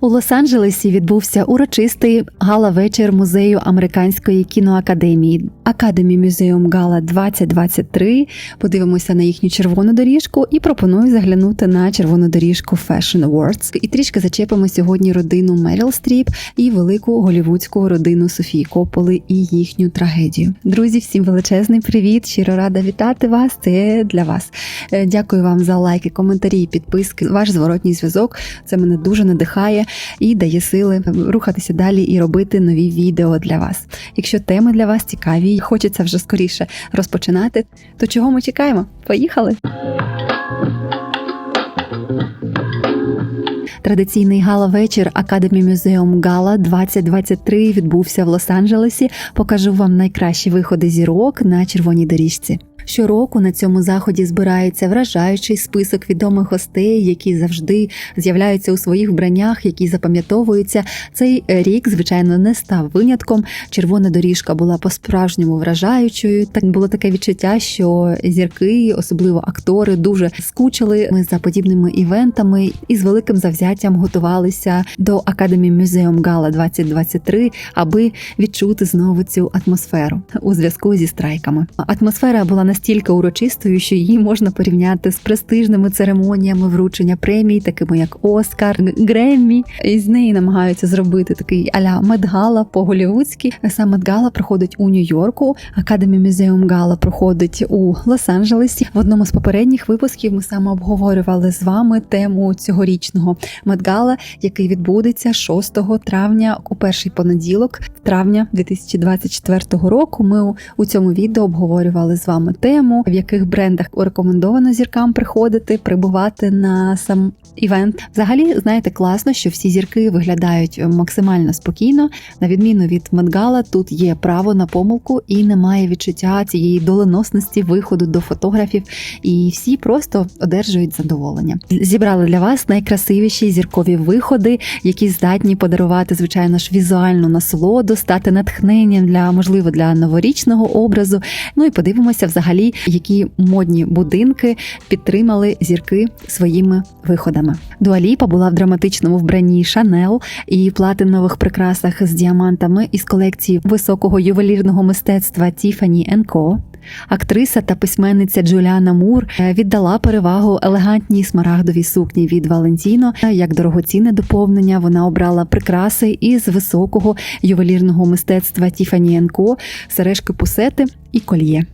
У Лос-Анджелесі відбувся урочистий гала-вечір музею американської кіноакадемії Academy Museum Gala 2023. Подивимося на їхню червону доріжку і пропоную заглянути на червону доріжку Fashion Awards. І трішки зачепимо сьогодні родину Меріл Стріп і велику голівудську родину Софії Кополи і їхню трагедію. Друзі, всім величезний привіт! Щиро рада вітати вас. Це для вас. Е, Дякую вам за лайки, коментарі, підписки. Ваш зворотній зв'язок. Це мене дуже надихає і дає сили рухатися далі і робити нові відео для вас. Якщо теми для вас цікаві і хочеться вже скоріше розпочинати, то чого ми чекаємо? Поїхали! Традиційний гала-вечір Academy Museum Gala 2023 відбувся в Лос-Анджелесі. Покажу вам найкращі виходи зірок на червоній доріжці. Щороку на цьому заході збирається вражаючий список відомих гостей, які завжди з'являються у своїх вбраннях, які запам'ятовуються. Цей рік, звичайно, не став винятком. Червона доріжка була по-справжньому вражаючою. Так було таке відчуття, що зірки, особливо актори, дуже скучили ми за подібними івентами і з великим завзяттям готувалися до Academy Museum Gala 2023, аби відчути знову цю атмосферу у зв'язку зі страйками. Атмосфера була настільки урочистою, що її можна порівняти з престижними церемоніями вручення премій, такими як Оскар, Греммі. І з неї намагаються зробити такий аля медгала по-голівудськи. Сам медгала проходить у Нью-Йорку. Academy Museum Gala проходить у Лос-Анджелесі. В одному з попередніх випусків ми саме обговорювали з вами тему цьогорічного медгала, який відбудеться 6 травня у перший понеділок травня 2024 року. Ми у цьому відео обговорювали з вами тему, в яких брендах рекомендовано зіркам приходити, прибувати на сам івент. Взагалі, знаєте, класно, що всі зірки виглядають максимально спокійно. На відміну від Медгала, тут є право на помилку і немає відчуття цієї доленосності виходу до фотографів, і всі просто одержують задоволення. Зібрали для вас найкрасивіші зіркові виходи, які здатні подарувати, звичайно ж, візуальну насолоду, стати натхненням для можливо для новорічного образу. Ну і подивимося, взагалі, які модні будинки підтримали зірки своїми виходами. Дуаліпа була в драматичному вбранні Шанел і платинових прикрасах з діамантами із колекції високого ювелірного мистецтва Tiffany Co. Актриса та письменниця Джуліана Мур е, віддала перевагу елегантній смарагдовій сукні від Валентіно. Як дорогоцінне доповнення вона обрала прикраси із високого ювелірного мистецтва Tiffany Co, сережки пусети і кольє.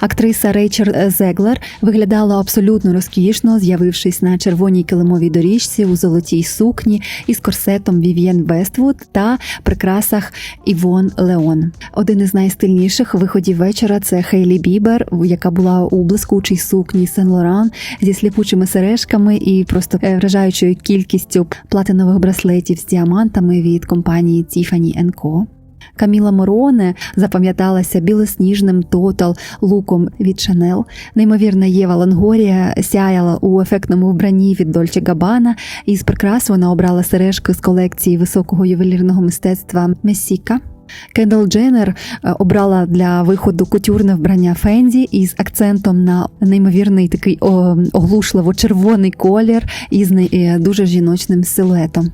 Актриса Рейчер Зеглер виглядала абсолютно розкішно, з'явившись на червоній килимовій доріжці у золотій сукні із корсетом Вів'єн Вествуд та прикрасах Івон Леон. Один із найстильніших виходів вечора це Хейлі Бібер, яка була у блискучій сукні Сен Лоран зі сліпучими сережками і просто е, вражаючою кількістю платинових браслетів з діамантами від компанії Tiffany Co. Каміла Мороне запам'яталася білосніжним тотал луком від Шанел. Неймовірна Єва Лонгорія сяяла у ефектному вбранні від Дольче Габана. І з прикрас вона обрала сережки з колекції високого ювелірного мистецтва Месіка. Кендал Дженнер обрала для виходу кутюрне вбрання Фенді із акцентом на неймовірний такий оглушливо червоний колір із дуже жіночним силуетом.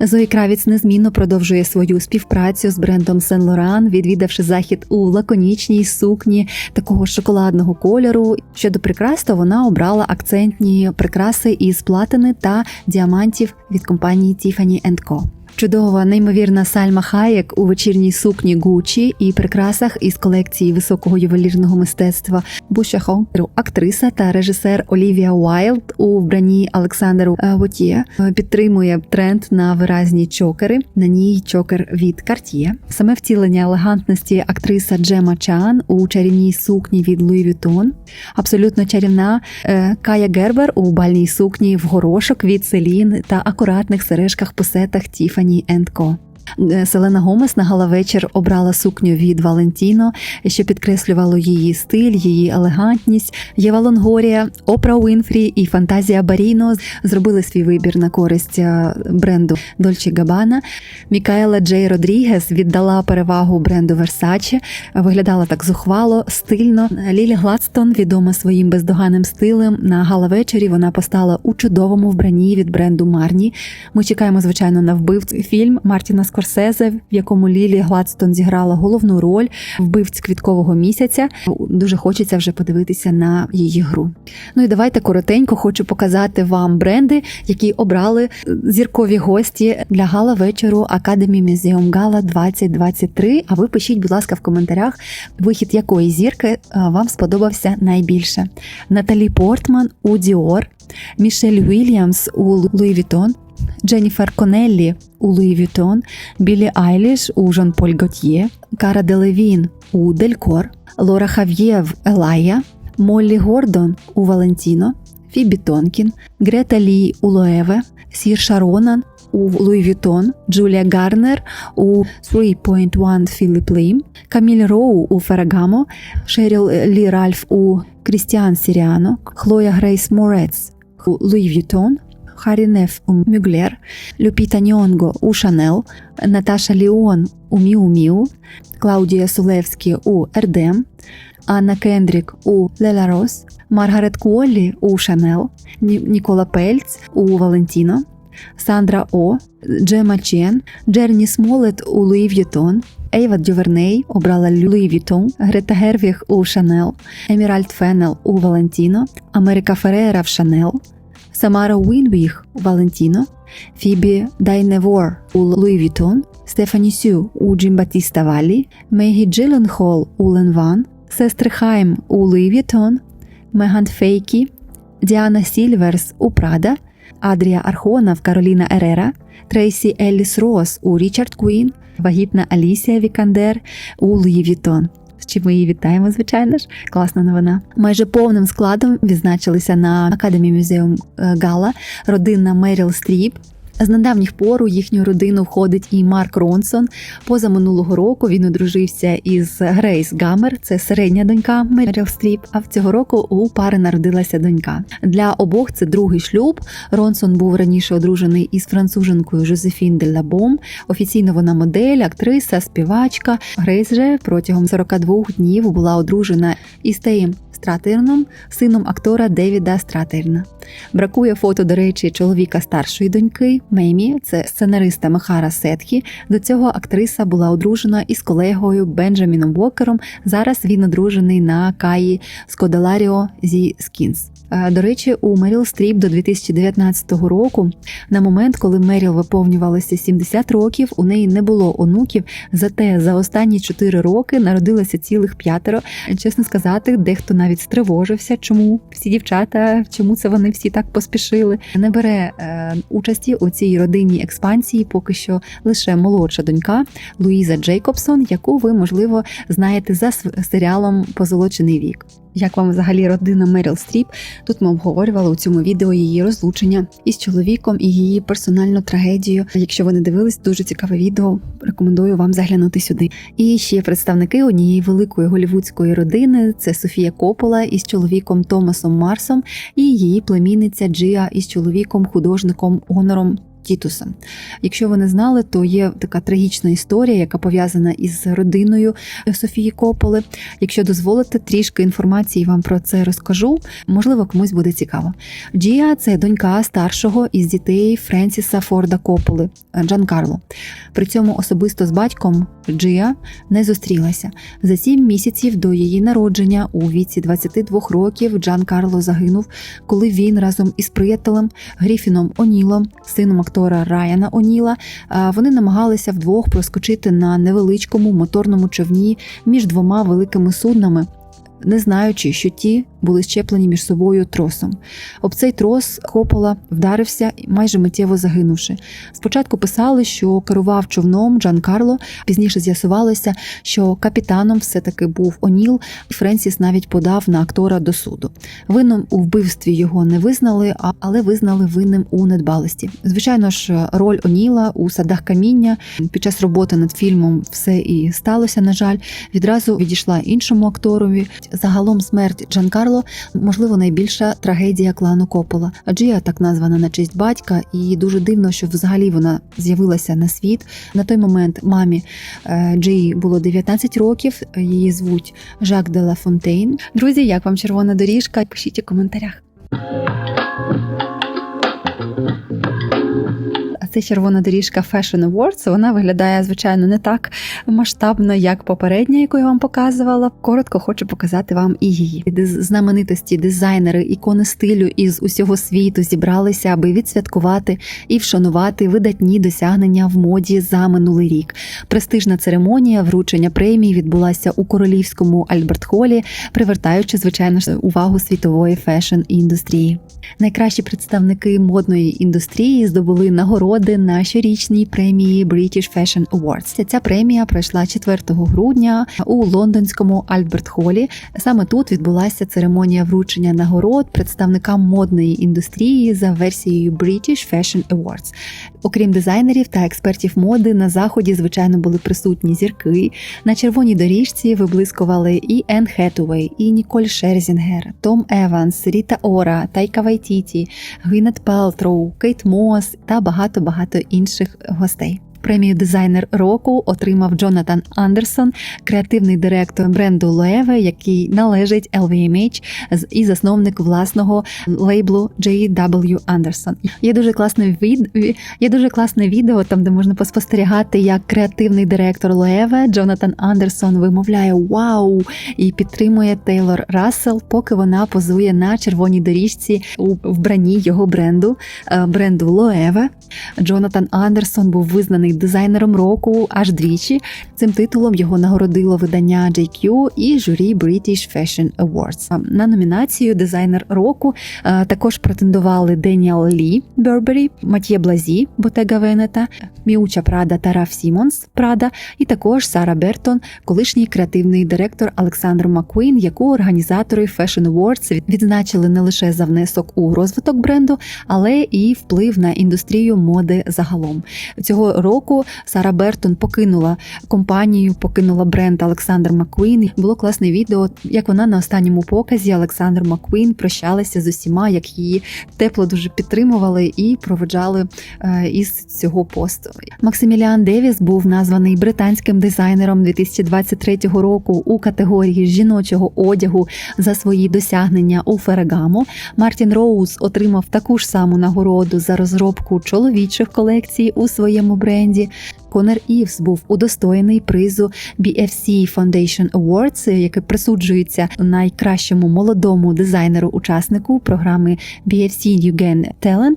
Зої Кравіц незмінно продовжує свою співпрацю з брендом Сен Лоран, відвідавши захід у лаконічній сукні такого шоколадного кольору. Щодо прикрас, то вона обрала акцентні прикраси із платини та діамантів від компанії Tiffany Co. Чудова, неймовірна Сальма Хаєк у вечірній сукні Гучі і прикрасах із колекції високого ювелірного мистецтва Бушахо, актриса та режисер Олівія Уайлд у вбранні Олександру Вотє підтримує тренд на виразні чокери. На ній чокер від Cartier. Саме втілення елегантності актриса Джема Чан у чарівній сукні від Louis Vuitton. Абсолютно чарівна Кая Гербер у бальній сукні в горошок від Селін та акуратних сережках пусетах Company Co. Е, Селена Гомес на гала-вечір обрала сукню від Валентіно, що підкреслювало її стиль, її елегантність. Єва Лонгорія, Опра Уінфрі і Фантазія Баріно зробили свій вибір на користь е, бренду Дольче Габана. Мікаела Джей Родрігес віддала перевагу бренду Versace, виглядала так зухвало, стильно. Лілі Гладстон, відома своїм бездоганним стилем, на гала-вечорі вона постала у чудовому вбранні від бренду Марні. Ми чекаємо, звичайно, на вбивць фільм Мартіна Скорсезе, в якому Лілі Гладстон зіграла головну роль вбивць квіткового місяця. Дуже хочеться вже подивитися на її гру. Ну і давайте коротенько хочу показати вам бренди, які обрали зіркові гості для гала вечору Academy Museum Gala 2023. А ви пишіть, будь ласка, в коментарях, вихід якої зірки е, вам сподобався найбільше. Наталі Портман у Dior, Мішель Вільямс у Louis Vuitton, Дженніфер Конеллі у Луї Vuitton, Білі Айліш у Жан-Поль Готьє, Кара Делевін у Делькор, Лора Хав'є в Елая, Моллі Гордон у Валентіно, Фібі Тонкін, Грета Лі у Лоеве, Сір Шаронан у Луї Vuitton, Джулія Гарнер у 3.1 Філіп Лім, Каміль Роу у Ферагамо, Шеріл Лі Ральф у Крістіан Сіріано, Хлоя Грейс Морец у Луї Vuitton, Харі Неф у Мюглер, Люпіта Ньонго у Шанел, Наташа Ліон у Міу Міу, Клаудія Сулевські у Ердем, Анна Кендрік у Леларос, Маргарет Куоллі у Шанел, Ні- Нікола Пельц у Валентіно, Сандра О, Джема Чен, Джерні Смолет у Луї В'ютон, Ейва Дюверней обрала Луї Вітон, Грета Гервіг у Шанел, Еміральд Фенел у Валентіно, Америка Ферера в Шанел, Самара Уінвіг у Валентіно, Фібі Дайневор у Луї Вітон, Стефані Сю у Джимбатіста Валі, Мегі Джилленхол у Ленван, Сестри Хайм у Луї Вітон, Меган Фейкі, Діана Сільверс у Прада, Адрія Архона в Кароліна Ерера, Трейсі Елліс Рос у Річард Куін, вагітна Алісія Вікандер у Луї Вітон. З ми її вітаємо, звичайно ж. Класна новина. Майже повним складом відзначилися на Academy Museum е, Гала родина Меріл Стріп. З недавніх пор у їхню родину входить і Марк Ронсон. Поза минулого року він одружився із Грейс Гаммер, це середня донька Меріл Стріп. А в цього року у пари народилася донька. Для обох це другий шлюб. Ронсон був раніше одружений із француженкою Жозефін де Лабом. Офіційно вона модель, актриса, співачка. Грейс же протягом 42 днів була одружена із Теєм Стратерном, сином актора Девіда Стратерна. Бракує фото, до речі, чоловіка старшої доньки Мемі, це сценариста Махара Сетхі. До цього актриса була одружена із колегою Бенджаміном Уокером. Зараз він одружений на Каї Скодаларіо зі Скінс. Е, До речі, у Меріл Стріп до 2019 року, на момент, коли Меріл виповнювалося 70 років, у неї не було онуків. Зате за останні 4 роки народилося цілих п'ятеро. Чесно сказати, дехто навіть стривожився, чому всі дівчата, чому це вони всі так поспішили. Не бере е, участі у цій родинній експансії поки що лише молодша донька Луїза Джейкобсон, яку ви можливо знаєте за серіалом Позолочений вік. Як вам взагалі родина Меріл Стріп? Тут ми обговорювали у цьому відео її розлучення із чоловіком і її персональну трагедію. Якщо ви не дивились, дуже цікаве відео. Рекомендую вам заглянути сюди. І ще представники однієї великої голівудської родини це Софія Копола із чоловіком Томасом Марсом і її племінниця Джия із чоловіком художником Онором. Тітусом. Якщо ви не знали, то є така трагічна історія, яка пов'язана із родиною Софії Кополи. Якщо дозволите, трішки інформації вам про це розкажу. Можливо, комусь буде цікаво. Джія це донька старшого із дітей Френсіса Форда Кополи Джан Карло. При цьому особисто з батьком Джия не зустрілася. За сім місяців до її народження у віці 22 років Джан Карло загинув, коли він разом із приятелем Гріфіном Онілом, сином актора Райана Оніла, вони намагалися вдвох проскочити на невеличкому моторному човні між двома великими суднами. Не знаючи, що ті були щеплені між собою тросом. Об цей трос Копола вдарився, майже миттєво загинувши. Спочатку писали, що керував човном Джан Карло. Пізніше з'ясувалося, що капітаном все-таки був Оніл, Френсіс навіть подав на актора до суду. Винним у вбивстві його не визнали, але визнали винним у недбалості. Звичайно ж, роль Оніла у садах каміння під час роботи над фільмом все і сталося. На жаль, відразу відійшла іншому акторові. Загалом смерть Джанкарло, можливо найбільша трагедія клану Копола. Аджія так названа на честь батька, і дуже дивно, що взагалі вона з'явилася на світ. На той момент мамі е, Джії було 19 років. Її звуть Жак де Ла Фонтейн. Друзі, як вам червона доріжка? Пишіть у коментарях. Це червона доріжка Fashion Awards. Вона виглядає, звичайно, не так масштабно, як попередня, яку я вам показувала. Коротко хочу показати вам і її. Знаменитості, дизайнери, ікони стилю із усього світу зібралися, аби відсвяткувати і вшанувати видатні досягнення в моді за минулий рік. Престижна церемонія вручення премії відбулася у королівському Альберт-Холі, привертаючи, звичайно ж, увагу світової фешн-індустрії. Найкращі представники модної індустрії здобули нагороди на щорічній премії British Fashion Awards. Ця премія пройшла 4 грудня у лондонському Альберт-Холі. Саме тут відбулася церемонія вручення нагород представникам модної індустрії за версією British Fashion Awards. Окрім дизайнерів та експертів моди, на заході звичайно були присутні зірки. На червоній доріжці виблискували і Енн Хетуей, і Ніколь Шерзінгер, Том Еванс, Ріта Ора, Тайка Вайтіті, Гвінет Пелтроу, Кейт Мос та багато-багато інших гостей. Премію дизайнер року отримав Джонатан Андерсон, креативний директор бренду Loewe, який належить LVMH і засновник власного лейблу J.W. Anderson. Є дуже класне від... є дуже класне відео, там де можна поспостерігати, як креативний директор Loewe Джонатан Андерсон вимовляє вау і підтримує Тейлор Рассел, поки вона позує на червоній доріжці у вбранні його бренду, е, бренду Loewe. Джонатан Андерсон був визнаний дизайнером року аж двічі. Цим титулом його нагородило видання JQ і журі British Fashion Awards. На номінацію дизайнер року е, також претендували Деніел Лі Бербері, Матьє Блазі Ботега Венета, Міуча Прада та Раф Сімонс Прада, і також Сара Бертон, колишній креативний директор Олександр Маккуін, яку організатори Fashion Awards відзначили не лише за внесок у розвиток бренду, але і вплив на індустрію моди загалом. Цього року Сара Бертон покинула компанію, покинула бренд Олександр Маккуін. Було класне відео, як вона на останньому показі Олександр Маккуін прощалася з усіма, як її тепло дуже підтримували і проведжали е, із цього посту. Максиміліан Девіс був названий британським дизайнером 2023 року у категорії жіночого одягу за свої досягнення у Ферагамо. Мартін Роуз отримав таку ж саму нагороду за розробку чоловічих колекцій у своєму бренді. Конор Івс був удостоєний призу BFC Foundation Awards, який присуджується найкращому молодому дизайнеру-учаснику програми BFC New Gen Talent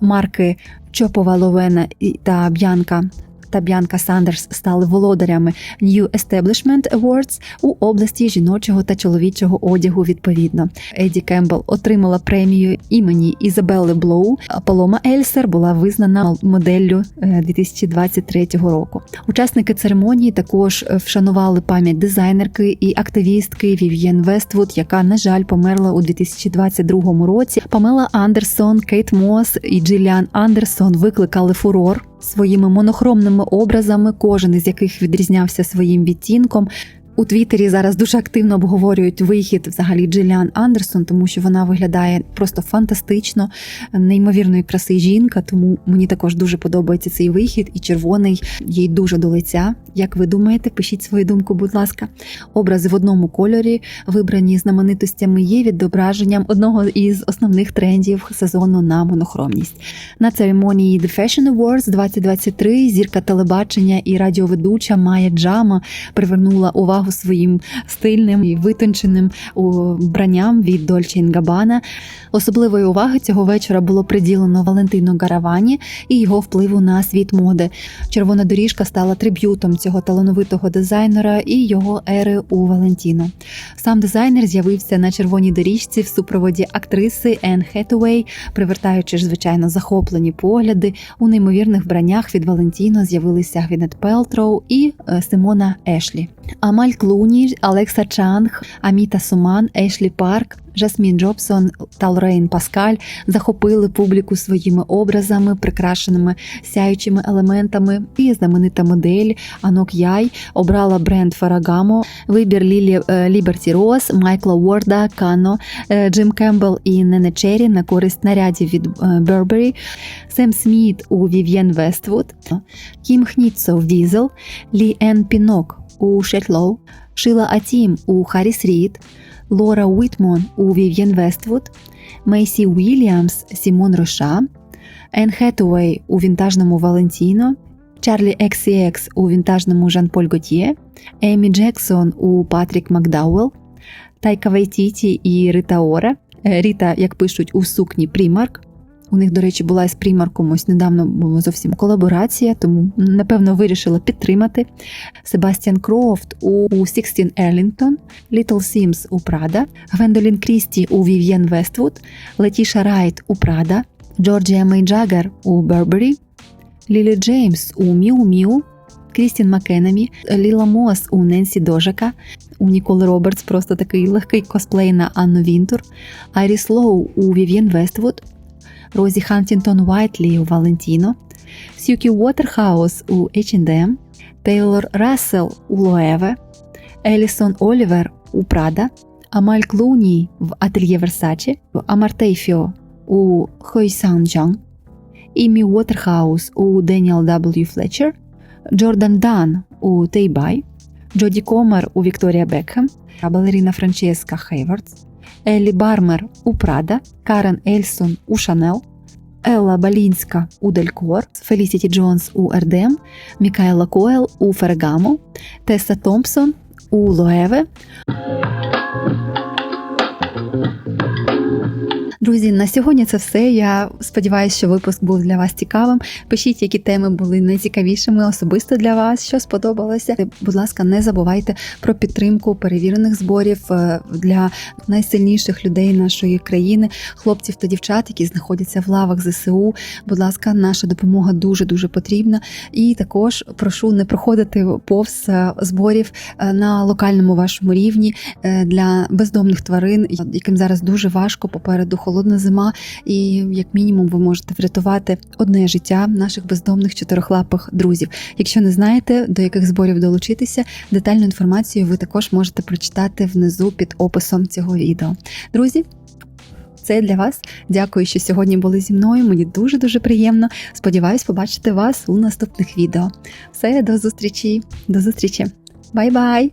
марки Чопова Ловена та Б'янка. Та Б'янка Сандерс стали володарями New Establishment Awards у області жіночого та чоловічого одягу. Відповідно, Еді Кембл отримала премію імені Ізабелли Блоу. а Палома Ельсер була визнана моделлю е, 2023 року. Учасники церемонії також е, вшанували пам'ять дизайнерки і активістки Вів'єн Вествуд, яка на жаль померла у 2022 році. Памела Андерсон, Кейт Мос і Джиліан Андерсон викликали фурор своїми монохромними образами, кожен із яких відрізнявся своїм відтінком. У Твіттері зараз дуже активно обговорюють вихід взагалі Джиліан Андерсон, тому що вона виглядає просто фантастично, неймовірної краси жінка. Тому мені також дуже подобається цей вихід, і червоний їй дуже до лиця. Як ви думаєте, пишіть свою думку, будь ласка. Образи в одному кольорі, вибрані знаменитостями, є відображенням одного із основних трендів сезону на монохромність. На церемонії The Fashion Awards 2023 зірка телебачення і радіоведуча Майя Джама привернула увагу увагу своїм стильним і витонченим вбранням від Dolce Gabbana. Особливої уваги цього вечора було приділено Валентино Гаравані і його впливу на світ моди. Червона доріжка стала триб'ютом цього талановитого дизайнера і його ери у Валентіно. Сам дизайнер з'явився на червоній доріжці в супроводі актриси Енн Хетуей, привертаючи ж звичайно захоплені погляди. У неймовірних вбраннях від Валентіно з'явилися Гвінет Пелтроу і е, Симона Ешлі. Амаль Клуні, Алекса Чанг, Аміта Суман, Ешлі Парк. Жасмін Джобсон та Лорейн Паскаль захопили публіку своїми образами, прикрашеними сяючими елементами. І знаменита модель Анок Яй обрала бренд Фарагамо, вибір Лілі е, Ліберті Рос, Майкла Уорда, Кано, е, Джим Кембл і Нене Черрі на користь нарядів від Бербері, Сем Сміт у Вів'єн Вествуд, Кім Хніцо в Дізел, Лі Ен Пінок у Шетлоу, Шила Атім у Харріс Рід, Лора Уітмон у Вів'єн Вествуд, Мейсі Уільямс, Сімон Роша, Енн Хетуей у вінтажному Валентіно, Чарлі XCX у вінтажному Жан-Поль Готьє, Емі Джексон у Патрік Макдауел, Тайка Вайтіті і Рита Ора. Е, Ріта, як пишуть, у сукні Примарк. У них, до речі, була із примарком ось недавно була зовсім колаборація, тому напевно вирішила підтримати. Себастьян Крофт у Sixteen Ellington, Little Sims у Прада, Гвендолін Крісті у Вів'єн Вествуд, Летіша Райт у Прада, Джорджія Мей Джаггер у Бербері, Лілі Джеймс у Міу Міу, Крістін Маккенемі, Ліла Мос у Ненсі Дожака, у Ніколи Робертс просто такий легкий косплей на Анну Вінтур, Айріс Лоу у Вів'єн Вествуд, Розі Хантінтон Уайтлі у Валентіно, Сюкі Уотерхаус у H&M, Тейлор Рассел у Лоеве, Елісон Олівер у Прада, Амаль Клуні в Ательє Версачі, Амартейфіо у Хойсан Джан, Імі Уотерхаус у Деніел W. Флетчер, Джордан Дан у Тейбай, Джоді Комер у Вікторія Бекхем, балеріна Франческа Хейвардс, Еллі Бармер у Прада, Карен Ельсон у Шанел, Елла Балінська у Делькор, Фелісіті Джонс у РДМ, Мікаела Коел у Фергамо, Теса Томпсон у Лоеве. Друзі, на сьогодні це все. Я сподіваюся, що випуск був для вас цікавим. Пишіть, які теми були найцікавішими особисто для вас, що сподобалося. Будь ласка, не забувайте про підтримку перевірених зборів е, для найсильніших людей нашої країни, хлопців та дівчат, які знаходяться в лавах ЗСУ. Будь ласка, наша допомога дуже дуже потрібна. І також прошу не проходити повз е, зборів е, на локальному вашому рівні для бездомних тварин, яким зараз дуже важко попереду холодна зима, і як мінімум ви можете врятувати одне життя наших бездомних чотирихлапих друзів. Якщо не знаєте, до яких зборів долучитися, детальну інформацію ви також можете прочитати внизу під описом цього відео. Друзі. Це для вас. Дякую, що сьогодні були зі мною. Мені дуже дуже приємно. Сподіваюсь побачити вас у наступних відео. Все, до зустрічі, до зустрічі. Бай-бай!